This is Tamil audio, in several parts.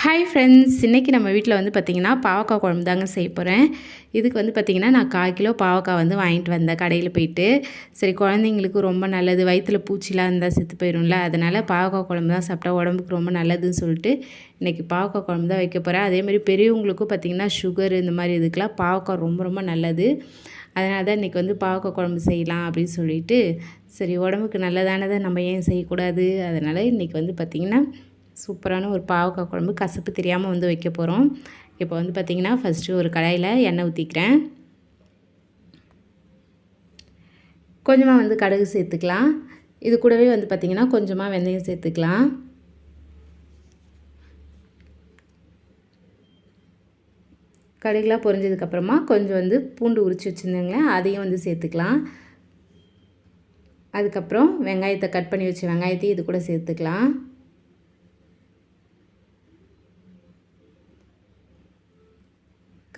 ஹாய் ஃப்ரெண்ட்ஸ் இன்றைக்கி நம்ம வீட்டில் வந்து பார்த்திங்கன்னா பாவக்காய் குழம்பு தாங்க செய்ய போகிறேன் இதுக்கு வந்து பார்த்திங்கன்னா நான் கால் கிலோ பாவக்காய் வந்து வாங்கிட்டு வந்தேன் கடையில் போயிட்டு. சரி குழந்தைங்களுக்கு ரொம்ப நல்லது வயிற்றில் பூச்சிலாம் இருந்தால் செத்து போயிடும்ல அதனால் பாவக்காய் குழம்பு தான் சாப்பிட்டா உடம்புக்கு ரொம்ப நல்லதுன்னு சொல்லிட்டு இன்றைக்கி பாவக்காய் குழம்பு தான் வைக்க போகிறேன் அதேமாதிரி பெரியவங்களுக்கும் பார்த்திங்கன்னா சுகர் இந்த மாதிரி இதுக்கெலாம் பாவக்காய் ரொம்ப ரொம்ப நல்லது. அதனால தான் இன்றைக்கி வந்து பாவக்காய் குழம்பு செய்யலாம் அப்படின்னு சொல்லிட்டு. சரி உடம்புக்கு நல்லதானதை நம்ம ஏன் செய்யக்கூடாது? அதனால் இன்றைக்கி வந்து பார்த்திங்கன்னா சூப்பரான ஒரு பாவக்காய் குழம்பு கசப்பு தெரியாமல் வந்து வைக்க போகிறோம் இப்போ வந்து பார்த்திங்கன்னா ஃபஸ்ட்டு ஒரு கடாயில் எண்ணெய் ஊற்றிக்கிறேன் கொஞ்சமாக வந்து கடுகு சேர்த்துக்கலாம். இது கூடவே வந்து பார்த்திங்கன்னா கொஞ்சமாக வெந்தயம் சேர்த்துக்கலாம். கடுகுலாம் பொரிஞ்சதுக்கப்புறமா கொஞ்சம் வந்து பூண்டு உரித்து வச்சுருந்தேங்களே அதையும் வந்து சேர்த்துக்கலாம். அதுக்கப்புறம் வெங்காயத்தை கட் பண்ணி வச்ச வெங்காயத்தையும் இது கூட சேர்த்துக்கலாம்.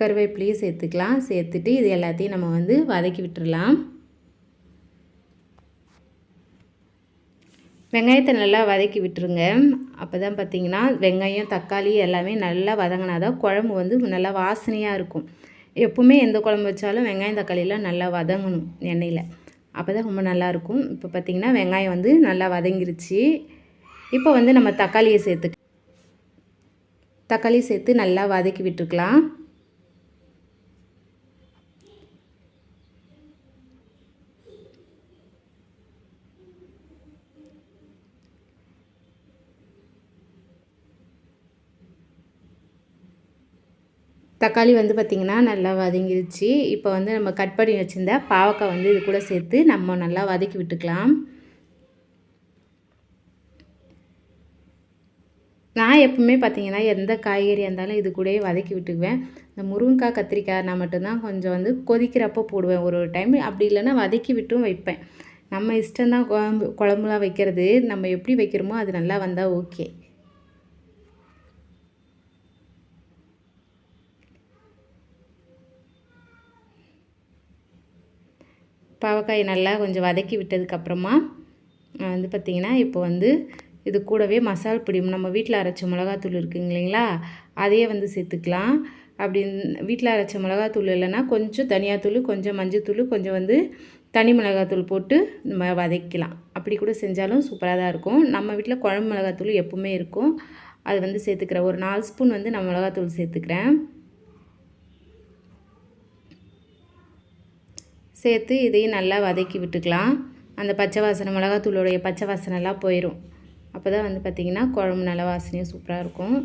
கருவேப்பிலையும் சேர்த்துக்கலாம். சேர்த்துட்டு இது எல்லாத்தையும் நம்ம வந்து வதக்கி விட்டுடலாம் வெங்காயத்தை நல்லா வதக்கி விட்டுருங்க. அப்போ தான் பார்த்திங்கன்னா வெங்காயம் தக்காளி எல்லாமே நல்லா வதங்கினா தான் குழம்பு வந்து நல்லா வாசனையாக இருக்கும். எப்பவுமே எந்த குழம்பு வச்சாலும் வெங்காயம் தக்காளியெலாம் நல்லா வதங்கணும் எண்ணெயில். அப்போ தான் ரொம்ப நல்லாயிருக்கும் இப்போ பார்த்திங்கன்னா வெங்காயம் வந்து நல்லா வதங்கிருச்சு. இப்போ வந்து நம்ம தக்காளியை சேர்த்து தக்காளி சேர்த்து நல்லா வதக்கி விட்டுருக்கலாம். தக்காளி வந்து பார்த்திங்கன்னா நல்லா வதங்கிருச்சு. இப்போ வந்து நம்ம கட் பண்ணி வச்சுருந்த பாவக்காய் வந்து இது கூட சேர்த்து நம்ம நல்லா வதக்கி விட்டுக்கலாம். நான் எப்பவுமே பார்த்தீங்கன்னா எந்த காய்கறி இருந்தாலும் இது கூடயே வதக்கி விட்டுக்குவேன். இந்த முருங்கைக்காய் கத்திரிக்காய் நான் மட்டும்தான் கொஞ்சம் வந்து கொதிக்கிறப்போ போடுவேன் ஒரு ஒரு டைம் அப்படி இல்லைன்னா வதக்கி விட்டும் வைப்பேன். நம்ம இஷ்டம்தான் குழம்பு குழம்புலாம் வைக்கிறது. நம்ம எப்படி வைக்கிறோமோ அது நல்லா வந்தால் ஓகே பாவக்காயை நல்லா கொஞ்சம் வதக்கி விட்டதுக்கப்புறமா வந்து பார்த்திங்கன்னா இப்போ வந்து இது கூடவே மசால் பொடி நம்ம வீட்டில் அரைச்ச மிளகாத்தூள் இருக்குங்க இல்லைங்களா? அதையே வந்து சேர்த்துக்கலாம். அப்படி வீட்டில் அரைச்ச மிளகாத்தூள் இல்லைன்னா கொஞ்சம் தனியாத்தூள் கொஞ்சம் மஞ்சத்தூள் கொஞ்சம் வந்து தனி மிளகாத்தூள் போட்டு நம்ம வதக்கலாம் அப்படி கூட செஞ்சாலும் சூப்பராக தான் இருக்கும். நம்ம வீட்டில் குழம்பு மிளகாத்தூள் எப்பவுமே இருக்கும். அது வந்து சேர்த்துக்கிறேன். ஒரு நாலு ஸ்பூன் வந்து நான் மிளகாத்தூள் சேர்த்துக்கிறேன். சேர்த்து இதையும் நல்லா வதக்கி விட்டுக்கலாம். அந்த பச்சை வாசனை மிளகாத்தூளுடைய பச்சை வாசனைலாம் போயிடும் அப்போ தான் வந்து பார்த்திங்கன்னா குழம்பு நல்ல வாசனையும் சூப்பராக இருக்கும்.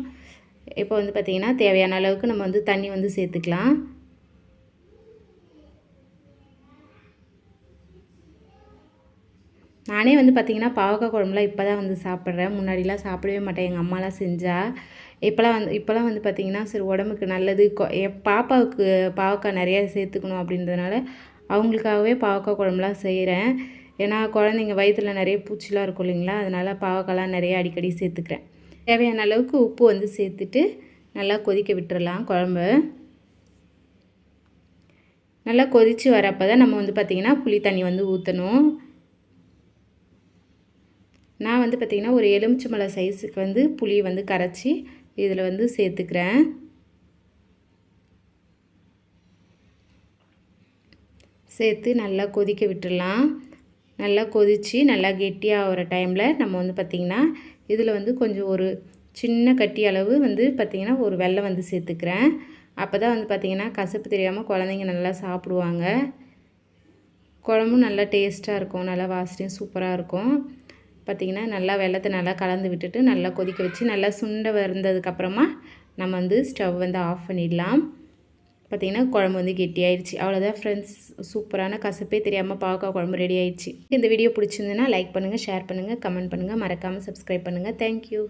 இப்போ வந்து பார்த்திங்கன்னா தேவையான அளவுக்கு நம்ம வந்து தண்ணி வந்து சேர்த்துக்கலாம். நானே வந்து பார்த்திங்கன்னா பாவக்காய் குழம்புலாம் இப்போ தான் வந்து சாப்பிட்றேன். முன்னாடிலாம் சாப்பிடவே மாட்டேன். எங்கள் அம்மாலாம் செஞ்சால் இப்போலாம் வந்து இப்போலாம் வந்து பார்த்திங்கன்னா சரி உடம்புக்கு நல்லது. பாப்பாவுக்கு பாவக்காய் நிறையா சேர்த்துக்கணும் அப்படின்றதுனால அவங்களுக்காகவே பாவக்காய் குழம்புலாம் செய்கிறேன். ஏன்னா குழந்தைங்க வயிற்றில் நிறைய பூச்சிலாம் இருக்கும் இல்லைங்களா? அதனால் பாவக்காய்லாம் நிறைய அடிக்கடி சேர்த்துக்கிறேன். தேவையான அளவுக்கு உப்பு வந்து சேர்த்துட்டு நல்லா கொதிக்க விட்டுறலாம் குழம்பு. நல்லா கொதித்து வரப்போ தான் நம்ம வந்து பார்த்திங்கன்னா புளி தண்ணி வந்து ஊற்றணும் நான் வந்து பார்த்திங்கன்னா ஒரு எலுமிச்சம்பழம் சைஸுக்கு வந்து புளி வந்து கரைச்சி இதில் வந்து சேர்த்துக்கிறேன். சேர்த்து நல்லா கொதிக்க விட்டுடலாம். நல்லா கொதித்து நல்லா கெட்டியாக ஆகிற டைமில் நம்ம வந்து பார்த்திங்கன்னா இதில் வந்து கொஞ்சம் ஒரு சின்ன கட்டி அளவு வந்து பார்த்திங்கன்னா ஒரு வெள்ளம் வந்து சேர்த்துக்கிறேன். அப்போ தான் வந்து பார்த்திங்கன்னா கசப்பு தெரியாமல் குழந்தைங்க நல்லா சாப்பிடுவாங்க. குழம்பும் நல்லா டேஸ்ட்டாக இருக்கும். நல்லா வாசனையும் சூப்பராக இருக்கும். பார்த்திங்கன்னா நல்லா வெள்ளத்தை நல்லா கலந்து விட்டுட்டு நல்லா கொதிக்க வச்சு நல்லா சுண்டை வந்ததுக்கப்புறமா நம்ம வந்து ஸ்டவ் வந்து ஆஃப் பண்ணிடலாம். பார்த்திங்கன்னா குழம்பு வந்து கெட்டி ஆயிடுச்சு அவ்வளோதான் ஃப்ரெண்ட்ஸ் சூப்பரான கசப்பே தெரியாமல் பாவக்காய் குழம்பு ரெடி ஆயிடுச்சு இந்த வீடியோ பிடிச்சிருந்துன்னா லைக் பண்ணுங்கள் ஷேர் பண்ணுங்கள் கமெண்ட் பண்ணுங்கள் மறக்காமல் சப்ஸ்கிரைப் பண்ணுங்கள் தேங்க்யூ